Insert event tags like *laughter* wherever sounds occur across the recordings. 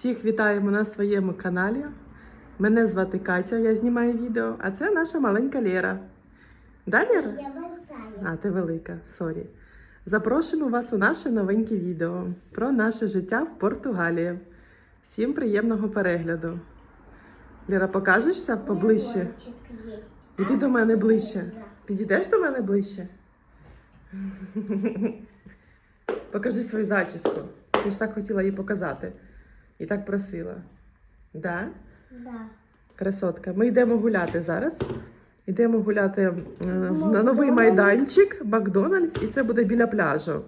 Всіх вітаємо на своєму каналі. Мене звати Катя, я знімаю відео, а це наша маленька Лера. Да? Я. А, ти велика, сорі. Запрошуємо вас у наше новеньке відео про наше життя в Португалії. Всім приємного перегляду. Лера, покажешся поближче? Іди до мене ближче. Підійдеш до мене ближче? *laughs* Покажи свою зачіску. Ти ж так хотіла її показати. І так просила. Да? Да. Красотка. Ми йдемо гуляти зараз. Йдемо гуляти е, в- на новий майданчик Макдональдс, і це буде біля пляжу. Е,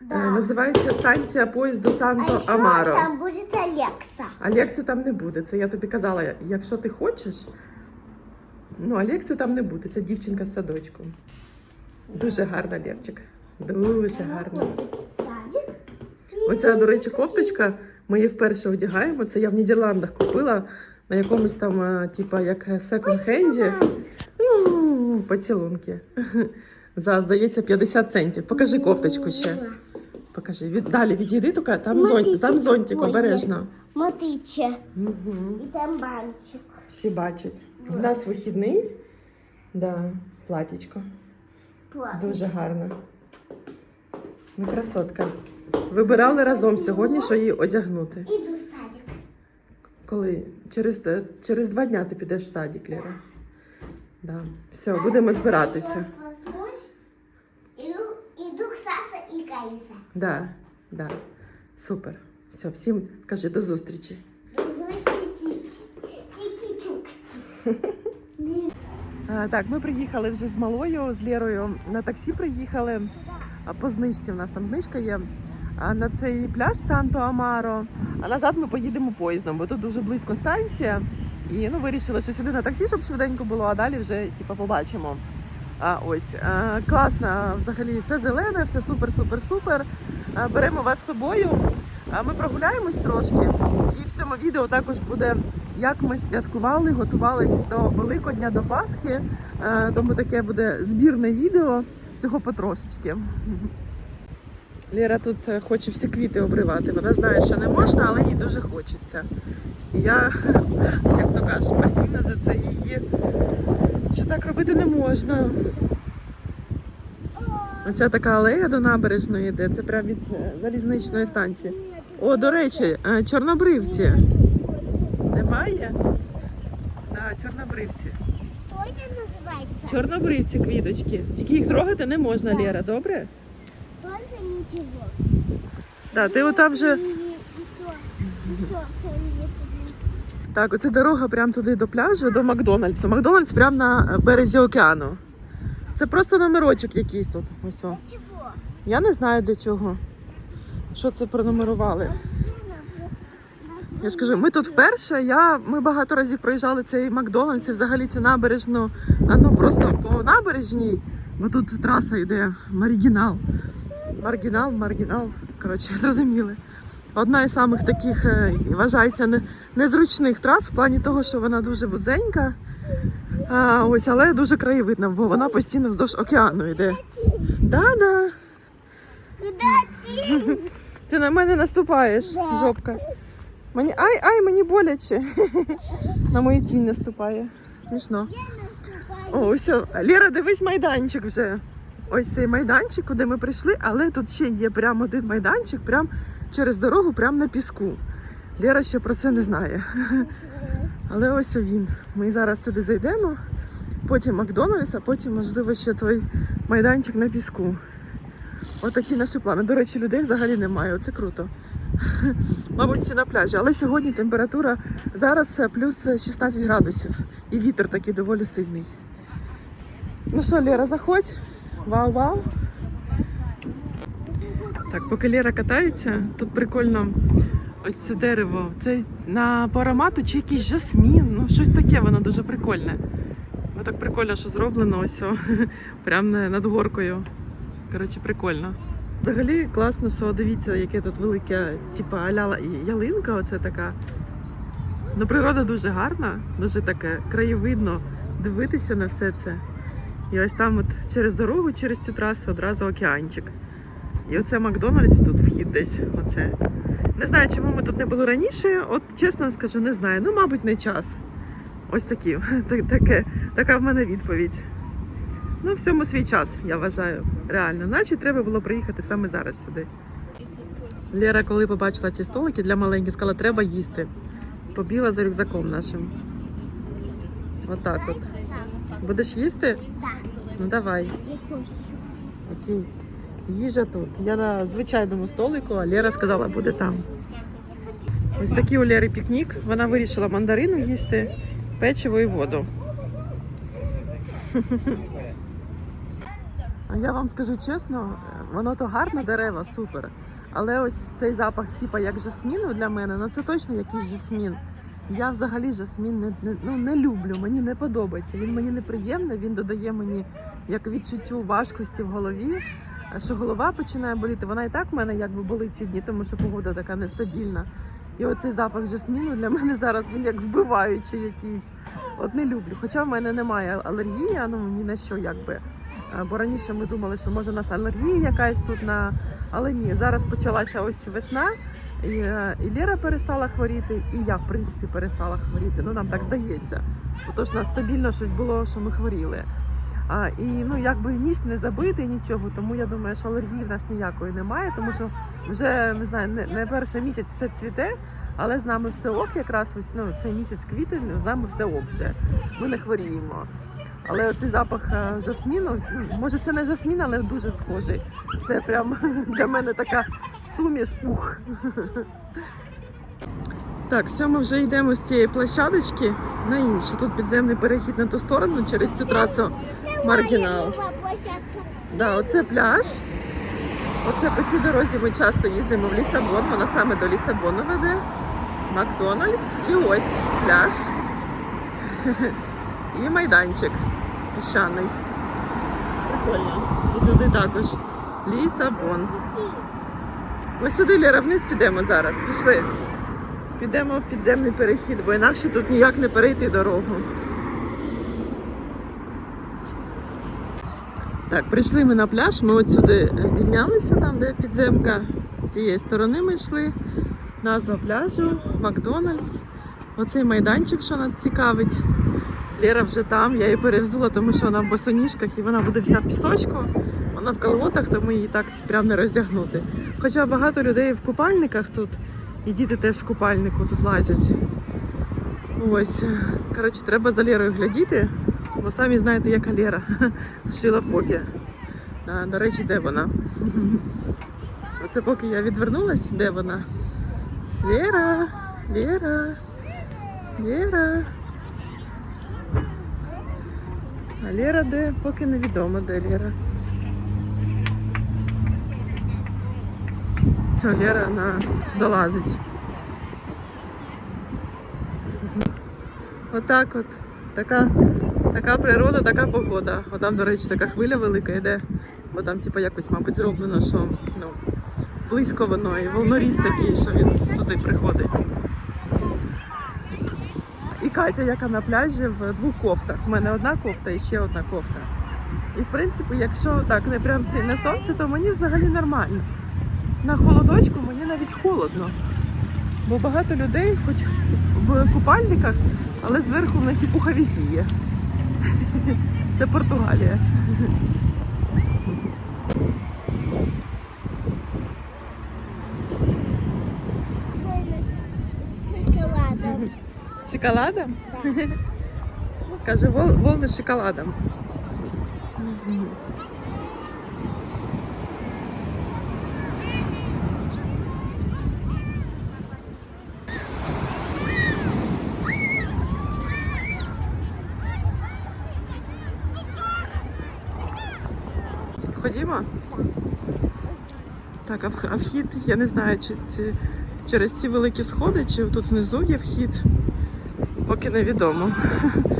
Да. Називається станція поїзду а Санто еще Амаро. там будет Алекса. Алекси там не буде. Це я тобі казала, якщо ти хочеш. Ну, Алекси там не буде. Це дівчинка з садочку. Дуже гарна Лерчик. Дуже гарна. Садик. Оця, до речі, кофточка. Ми її вперше одягаємо. Це я в Нідерландах купила на якомусь там, е, типа, як секонд-хенді. Ну, поцілунки. *laughs* За, здається, 50 центів. Покажи кофточку ще. Покажи. Від, далі відійди, тільки там, зонт, там зонтик, обережно. Смотрите. Угу. И там бантик. Всі бачать. У нас вихідний. Да, платічко. Платье. Дуже гарно. Ну, красотка. Вибирали разом сьогодні, що її одягнути. Иду в садик. Коли? Через, е, через два дня ти підеш в садик, Лера. Да. Все, будемо збиратися. Иду к Саса и Кайса. Да, да. Супер. Все, всім кажи до зустрічі. Тики-чук. А, так, ми приїхали вже з малою, з Лерою на таксі приїхали. А по знижці в нас там знижка є. На цей пляж Санто Амаро. А назад ми поїдемо поїздом, бо тут дуже близько станція. І ну, вирішили, що сюди на таксі, щоб швиденько було, а далі вже типу, побачимо. А, ось а, класно, взагалі все зелене, все супер, супер, супер. А, беремо вас з собою. А ми прогуляємось трошки. І в цьому відео також буде, як ми святкували, готувались до Великодня, до Пасхи. Тому таке буде збірне відео всього потрошечки. Лера тут е, хоче всі квіти обривати. Вона знає, що не можна, але їй дуже хочеться. І я, *laughs* як то кажуть, постійно за це її, що так робити не можна. Оця така алея до набережної йде, це прямо від е, залізничної станції. О, до речі, е, чорнобривці. Немає? Так, чорнобривці. Это называется? Чорнобривці квіточки. Тільки їх трогати не можна, Лера, добре? Только ничего. Так, ти отам еще Так, оце дорога прямо туди до пляжу, до Макдональдсу. Макдональдс прямо на березі океану. Це просто номерочок якийсь тут. Ось. о. Я не знаю для чого. Що це пронумерували. Я ж кажу, ми тут вперше. Я, ми багато разів проїжджали цей Макдональдс і взагалі цю набережну. А ну просто по набережній, бо тут траса йде маргінал. Маргінал, маргінал. Коротше, *laughs* зрозуміли. Одна із самих таких е, вважається незручних трас в плані того, що вона дуже вузенька. А, ось, але дуже краєвидна, бо вона постійно вздовж океану йде. Да-да. Ти на мене наступаєш, жопка. Мені ай, ай, мені боляче. *laughs* На мою тінь наступає. Смішно. О, ось. о. Лера, дивись майданчик вже. Ось цей майданчик, куди ми прийшли, але тут ще є прямо один майданчик, прямо через дорогу, прямо на піску. Лера ще про це не знає. *laughs* Але ось він. Ми зараз сюди зайдемо, потім Макдональдс, а потім, можливо, ще той майданчик на піску. Отакі наші плани. До речі, людей взагалі немає. Оце круто. *laughs* Мабуть, всі на пляжі. Але сьогодні температура зараз е, плюс 16 градусів. І вітер такий доволі сильний. Ну що, Лера, заходь. Вау-вау. Так, поки Лера катається, тут прикольно ось це дерево. Це на по аромату чи якийсь жасмін. Ну, щось таке, воно дуже прикольне. Ну так прикольно, що зроблено ось о, *laughs* прямо над горкою. Коротше, прикольно. Взагалі класно, що дивіться, яке тут велике, типа аля ялинка, оце така. Ну, природа дуже гарна, дуже таке краєвидно дивитися на все це. І ось там, от через дорогу, через цю трасу одразу океанчик. І оце Макдональдс тут вхід десь. Оце. Не знаю, чому ми тут не були раніше. От чесно скажу, не знаю. Ну, мабуть, не час. Ось такі. *laughs* Таке, така в мене відповідь. Ну, всьому свій час, я вважаю. Реально. Значить, треба було приїхати саме зараз сюди. Лера, коли побачила ці столики для маленьких, сказала, треба їсти. Побіла за рюкзаком нашим. Отак от. Будеш їсти? Так. Ну давай. Окей. Їжа тут. Я на звичайному столику, а Лера сказала, буде там. Ось такий у Лери пікнік. Вона вирішила мандарину їсти, печиво і воду. А я вам скажу чесно, воно то гарне дерева, супер. Але ось цей запах, типа як жасміну для мене, ну це точно якийсь жасмін. Я взагалі жасмін не, не, ну, не люблю, мені не подобається. Він мені неприємний, він додає мені як відчуттю важкості в голові, е, що голова починає боліти. Вона і так в мене якби болить ці дні, тому що погода така нестабільна. І оцей запах жасміну для мене зараз він як вбиваючий якийсь. От не люблю. Хоча в мене немає алергії, ну ні на що якби. Е, Бо раніше ми думали, що може у нас алергія якась тут на. Але ні, зараз почалася ось весна, і, е, і Лера перестала хворіти, і я, в принципі, перестала хворіти. Ну нам так здається. Отож, нас стабільно щось було, що ми хворіли. А, і ну якби ніс не забитий нічого, тому я думаю, що алергії в нас ніякої немає, тому що вже не знаю, не, не перший місяць все цвіте, але з нами все ок, якраз ось ну цей місяць квітень, з нами все ок вже. Ми не хворіємо. Але оцей запах е, жасміну, ну, може це не жасмін, але дуже схожий. Це прям *laughs* для мене така суміш пух. *laughs* Так, все, ми вже йдемо з цієї площадочки на іншу. Тут підземний перехід на ту сторону через цю трасу Маргінал. Да, оце пляж. Оце по цій дорозі ми часто їздимо в Лісабон. Вона саме до Лісабону веде. Макдональдс. І ось пляж. *laughs* І майданчик піщаний. Прикольно. І туди також Лісабон. Ми сюди Лера вниз підемо зараз. Пішли. Підемо в підземний перехід, бо інакше тут ніяк не перейти дорогу. Так, прийшли ми на пляж, ми от сюди е, піднялися, там, де підземка. З цієї сторони ми йшли. Назва пляжу, Макдональдс. Оцей майданчик, що нас цікавить. Лера вже там, я її перевзула, тому що вона в босоніжках і вона буде вся в пісочку. Вона в колготах, тому її так прям не роздягнути. Хоча багато людей в купальниках тут, і діти теж в купальнику тут лазять. Ось, коротше, треба за Лерою глядіти, бо самі знаєте, яка Лера. *laughs* Шила поки. А, до речі, де вона? *laughs* Оце поки я відвернулась, де вона? Лера, Лера, Лера. А Лера де? Поки невідомо, де Лера. Все, Лера вона залазить. Отак от. Така, така природа, така погода. От там, до речі, така хвиля велика йде. Бо там, типу, якось, мабуть, зроблено, що ну, близько воно і волноріз такий, що він туди приходить. Катя, яка на пляжі в двох кофтах. У мене одна кофта і ще одна кофта. І в принципі, якщо так не прям сильне сонце, то мені взагалі нормально. На холодочку мені навіть холодно. Бо багато людей, хоч в купальниках, але зверху в них і пуховики є. Це Португалія. З шоколадом. Шоколадом? *laughs* Каже, вол- волни з шоколадом. Ходімо? Так, а а вхід, я не знаю, чи, чи через ці великі сходи, чи тут внизу є вхід. Поки невідомо.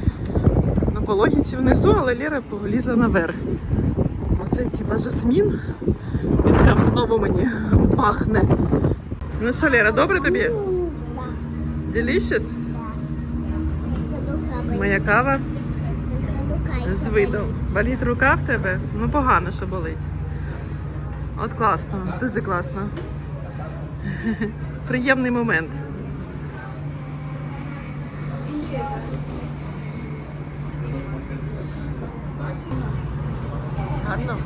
*laughs* На по логіці внизу, але Лера полізла наверх. Оце типа жасмін. Він прям знову мені пахне. Ну що, Лера, добре тобі? Delicious? Моя кава з видом. Болить рука в тебе? Ну погано, що болить. От класно, дуже класно. *laughs* приємний момент. Гарно?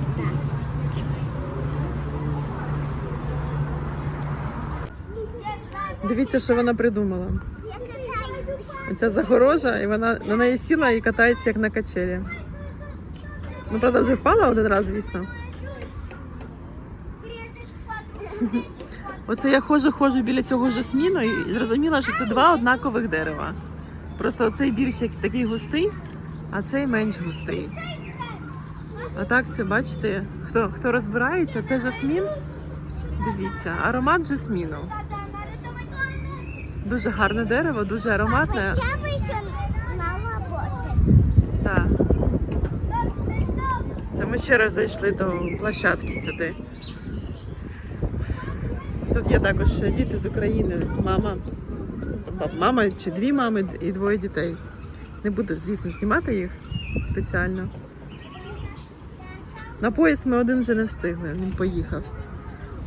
Дивіться, що вона придумала. Я катаюсь. Оця загорожа, і вона на неї сіла і катається як на качелі. Ну, правда, вже впала один раз, звісно. Оце я ходжу, ходжу біля цього жасміну і зрозуміла, що це два однакових дерева. Просто оцей більш такий густий, а цей менш густий. А так це бачите, хто, хто розбирається, це жасмін. Дивіться, аромат жасміну. Дуже гарне дерево, дуже ароматне. Так. Це ми ще раз зайшли до площадки сюди. Тут є також діти з України, мама, мама чи дві мами і двоє дітей. Не буду, звісно, знімати їх спеціально. На поїзд ми один вже не встигли, він поїхав.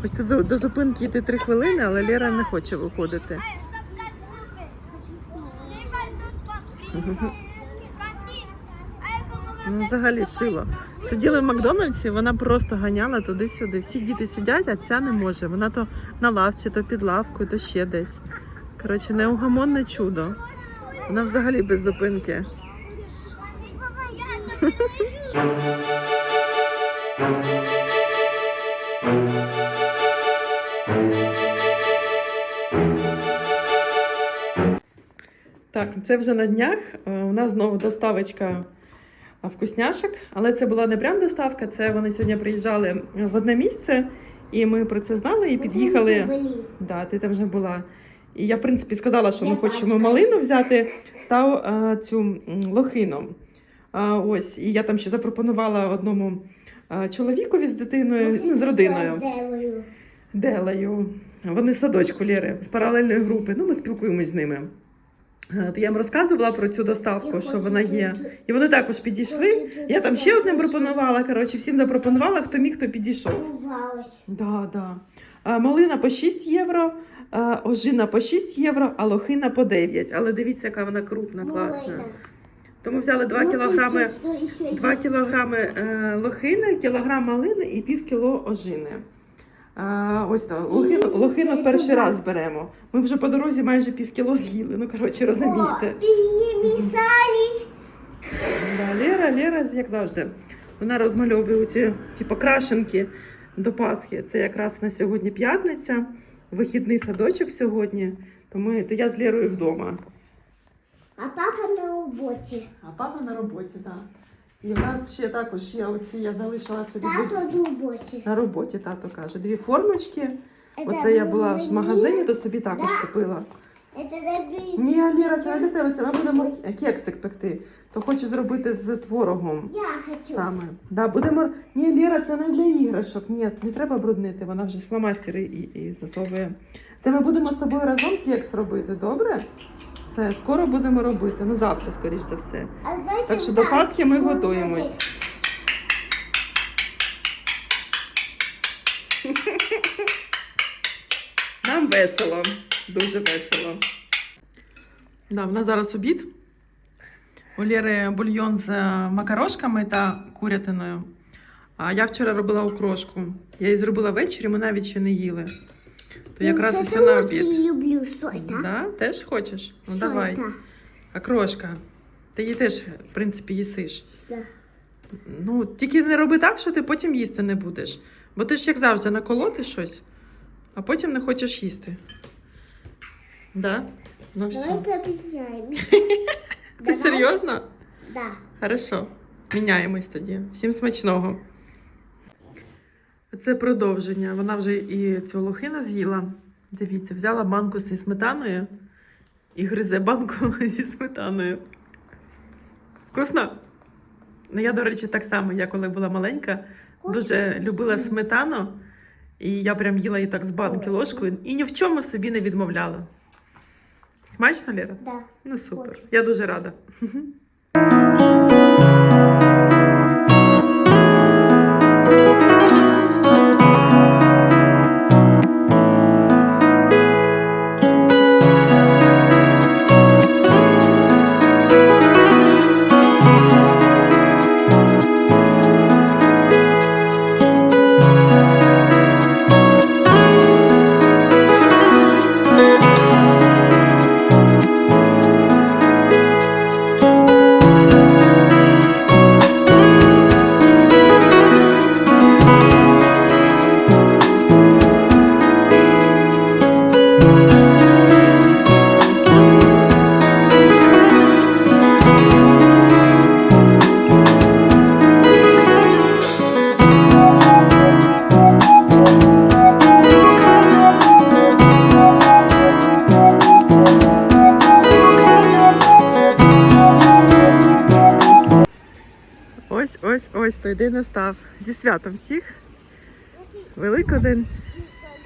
Ось тут до- зупинки йти три хвилини, але Лера не хоче виходити. Ну, взагалі шило. Сиділи в Макдональдсі, вона просто ганяла туди-сюди. Всі діти сидять, а ця не може. Вона то на лавці, то під лавкою, то ще десь. Коротше, неугамонне чудо. Вона взагалі без зупинки. *laughs* Так, це вже на днях. Е, У нас знову доставочка вкусняшок, але це була не прям доставка, це вони сьогодні приїжджали в одне місце, і ми про це знали і під'їхали. Да, ти там вже була. І я, в принципі, сказала, що ми хочемо малину взяти та а, цю лохину. А, ось, і я там ще запропонувала одному а, чоловікові з дитиною, ну, з родиною. Делею. Вони з садочку Лєри, з паралельної групи. Ну, ми спілкуємось з ними. Е, То я їм розказувала про цю доставку, що вона є. І вони також підійшли. Я там ще одним пропонувала. Коротше, всім запропонувала, хто міг, хто підійшов. Да, да. А, малина по 6 євро, а, ожина по 6 євро, а лохина по 9. Але дивіться, яка вона крупна, класна. Тому взяли 2 кілограми, 2 кілограми е, лохини, кілограм малини і пів кіло ожини. А, ось так, лохину, лохину в перший раз беремо. Ми вже по дорозі майже пів кіло з'їли. Ну, коротше, розумієте. Перемісались. Да, Лера, Лера, як завжди, вона розмальовує ці типу, крашенки до Пасхи. Це якраз на сьогодні п'ятниця, вихідний садочок сьогодні. То, ми, то я з Лерою вдома. А папа на роботі. А папа на роботі, так. І в нас ще також є оці, я залишила собі Тато на роботі. на роботі, тато каже. Дві формочки. Оце я була в магазині, то собі також купила. Ні, Лера, це не для тебе, це ми будемо кексик пекти. То хочу зробити з творогом. Я хочу. Саме. Да, будемо... Ні, Лера, це не для іграшок. Ні, не треба бруднити, вона вже фломастери і, і засовує. Це ми будемо з тобою разом кекс робити, добре? Все, скоро будемо робити. Ну завтра, скоріш за все. А знаєте, Так що до Пасхи ми готуємось. Нам весело, дуже весело. Да, в нас зараз обід. У Лєри бульйон з е, макарошками та курятиною. А я вчора робила окрошку. Я її зробила ввечері, ми навіть ще не їли. То якраз усе на обід. Я люблю, це? Да? Теж хочеш? Ну давай. це? Окрошка. Ти її теж, в принципі, їсиш. Да. Ну, тільки не роби так, що ти потім їсти не будеш. Бо ти ж, як завжди, наколоти щось, а потім не хочеш їсти. Да? Ну все. Давай поміняємося. *laughs* Ти Давай. серйозно? Да. Хорошо. Міняємось тоді. Всім смачного. Це продовження. Вона вже і цю лохину з'їла. Дивіться, взяла банку зі сметаною і гризе банку *laughs* зі сметаною. Вкусно? Ну, я, до речі, так само, я коли була маленька, дуже любила сметану. І я прям їла її так з банки ложкою і ні в чому собі не відмовляла. Смачно, Лера? Да. Ну супер. Хочу. Я дуже рада. *laughs* день настав. Зі святом всіх. Великодень.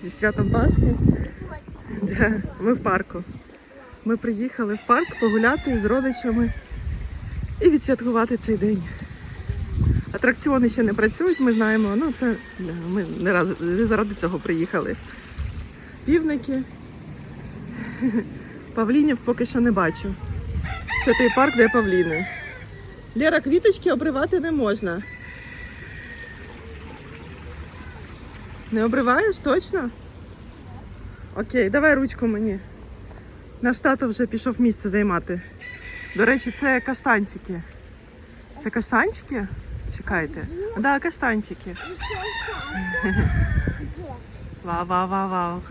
Зі святом Пасхи. Ми в парку. Ми приїхали в парк погуляти з родичами і відсвяткувати цей день. Атракціони ще не працюють, ми знаємо. Ну, це ми не, раз, не заради цього приїхали. Півники. *laughs* Павлінів поки що не бачу. Це той парк, де павліни. Лера, квіточки обривати не можна. Не обриваєш точно? Окей, давай ручку мені. Наш тато вже пішов місце займати. До речі, це каштанчики. Це каштанчики? Чекайте. Так, да, каштанчики. Вау, вау, вау, вау.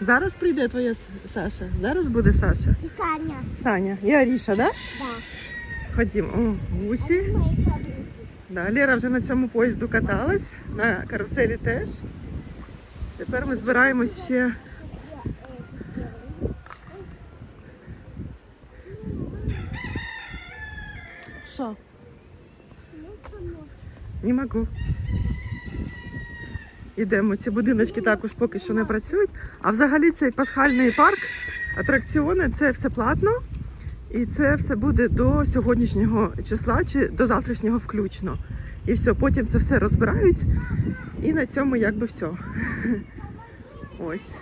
Зараз прийде твоя Саша. Зараз буде Саша. И Саня. Саня і Аріша, да? Да. Ходімо. О, гусі. Да, Лера вже на цьому поїзду каталась, на каруселі теж. Тепер ми збираємось ще. Що? Не можу. Ідемо. Ці будиночки також поки що не працюють. А взагалі цей пасхальний парк, атракціони це все платно. І це все буде до сьогоднішнього числа чи до завтрашнього включно. І все, потім це все розбирають. І на цьому якби все. *laughs* Ось.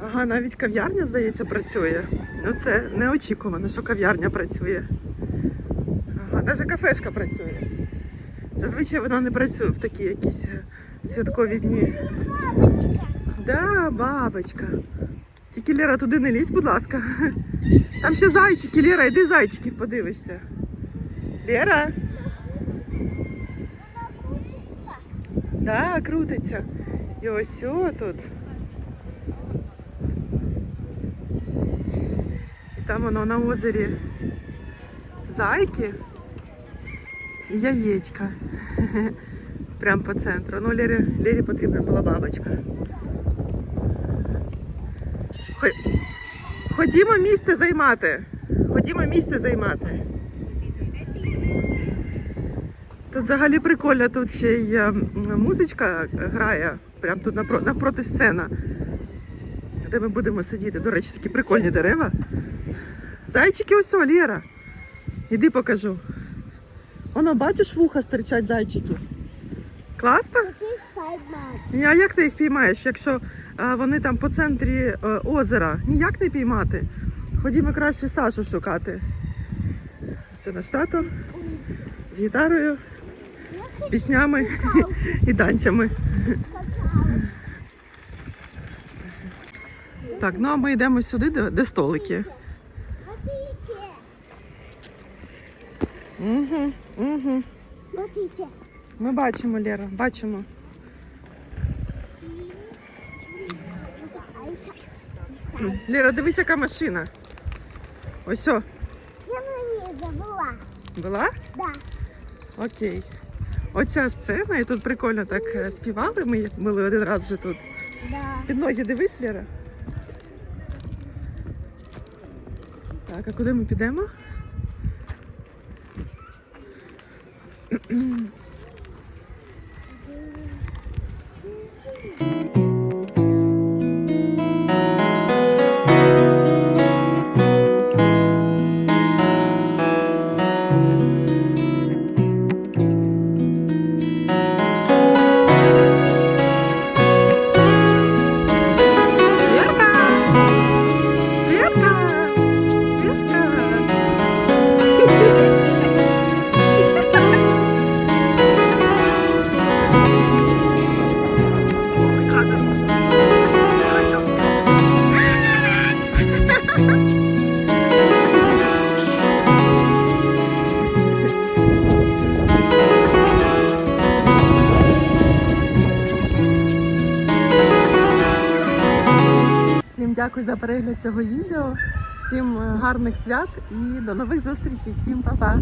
Ага, навіть кав'ярня, здається, працює. Ну це неочікувано, що кав'ярня працює. Ага, навіть кафешка працює. Зазвичай вона не працює в такі якісь святкові дні. Бабочка. Да, бабочка. Тільки Лера туди не лізь, будь ласка. Там ще зайчики, Лера, йди зайчиків подивишся. Лера, Она крутится. да, крутиться. І ось тут. І там воно на озері зайки і яєчка. *laughs* Прям по центру. Ну, Лері, Лері потрібна була бабочка. Ходімо місце займати. Ходімо місце займати. Тут взагалі прикольно, тут ще й е, музичка грає, прямо тут напро- напроти сцена, де ми будемо сидіти. До речі, такі прикольні дерева. Зайчики ось, Лєра. Іди покажу. Воно, бачиш, вуха стирчать зайчики. Класно? А як ти їх піймаєш, якщо а, вони там по центрі е, озера? Ніяк не піймати. Ходімо краще Сашу шукати. Це наш тато з гітарою, з піснями і танцями. Так, ну а ми йдемо сюди, де, де столики. Угу, угу. Ми бачимо, Лера, бачимо. Лера, дивись, яка машина. Ось о, Я на ней забыла. була? Да. Окей. Оця сцена, і тут прикольно так е, співали. Ми були один раз вже тут. Да. Під ноги дивись, Лера. Так, а куди ми підемо? За перегляд цього відео. Всім е, гарних свят і до нових зустрічей. Всім па-па!